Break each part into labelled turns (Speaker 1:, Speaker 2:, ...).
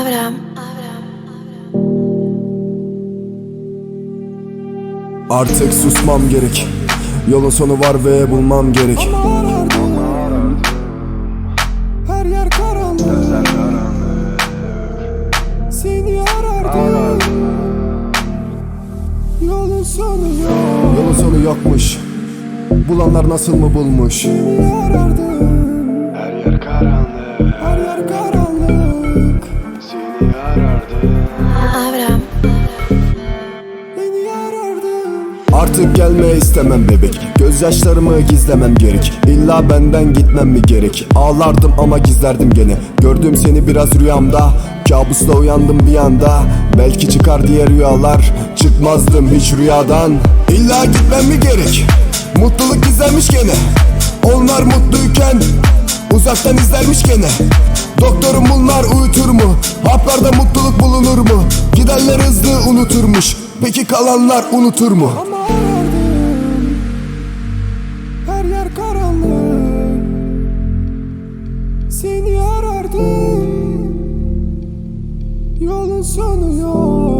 Speaker 1: Avram. Artık susmam gerek. Yolun sonu var ve bulmam gerek.
Speaker 2: Her yer karanlık. Seni arardı Yolun sonu yok.
Speaker 1: Yolun sonu yokmuş. Bulanlar nasıl mı bulmuş?
Speaker 2: Seni arardı
Speaker 3: Her yer karanlık.
Speaker 2: Her yer karanlık.
Speaker 1: Artık gelme istemem bebek. Gözyaşlarımı gizlemem gerek. İlla benden gitmem mi gerek? Ağlardım ama gizlerdim gene. Gördüm seni biraz rüyamda. Kabusla uyandım bir anda. Belki çıkar diye rüyalar. Çıkmazdım hiç rüyadan. İlla gitmem mi gerek? Mutluluk gizlenmiş gene. Onlar mutluyken Uzaktan izlermiş gene. Doktorum bunlar uyutur mu? Haplarda mutluluk bulunur mu? Gidenler hızlı unuturmuş. Peki kalanlar unutur mu?
Speaker 2: Seni arardım. Yolun sonu yok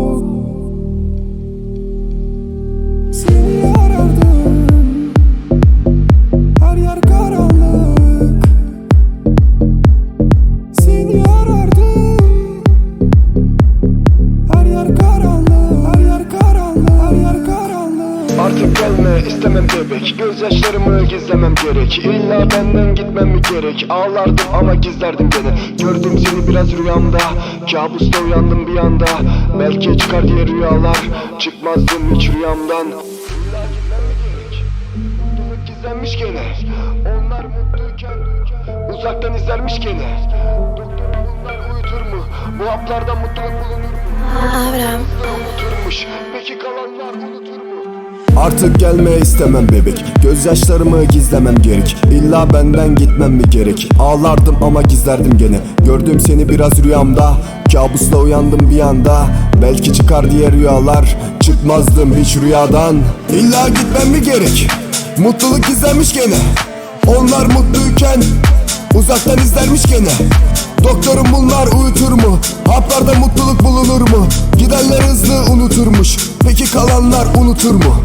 Speaker 3: Artık gelme istemem bebek Gözyaşlarımı gizlemem gerek. İlla benden gitmem mi gerek? Ağlardım ama gizlerdim gene. Gördüm seni biraz rüyamda. Kabusta uyandım bir anda. Belki çıkar diye rüyalar. Çıkmazdım hiç rüyamdan. İlla gitmem mi gerek? Mutluluk gizlenmiş gene. Onlar mutluyken Uzaktan izlermiş gene. Doktorum bunlar uyutur mu? Bu haplardan mutluluk bulunur mu?
Speaker 4: Abraham,
Speaker 3: Unuturmuş Peki kalanlar unutur mu
Speaker 1: Artık gelme istemem bebek. Gözyaşlarımı gizlemem gerek. İlla benden gitmem mi gerek? Ağlardım ama gizlerdim gene. Gördüm seni biraz rüyamda. Kabusla uyandım bir anda. Belki çıkar diye rüyalar. Çıkmazdım hiç rüyadan. İlla gitmem mi gerek? Mutluluk gizlenmiş gene. Onlar mutluyken Uzaktan izlermiş gene Doktorum bunlar uyutur mu? Haplarda mutluluk bulunur mu? Gidenler hızlı unuturmuş Peki kalanlar unutur mu?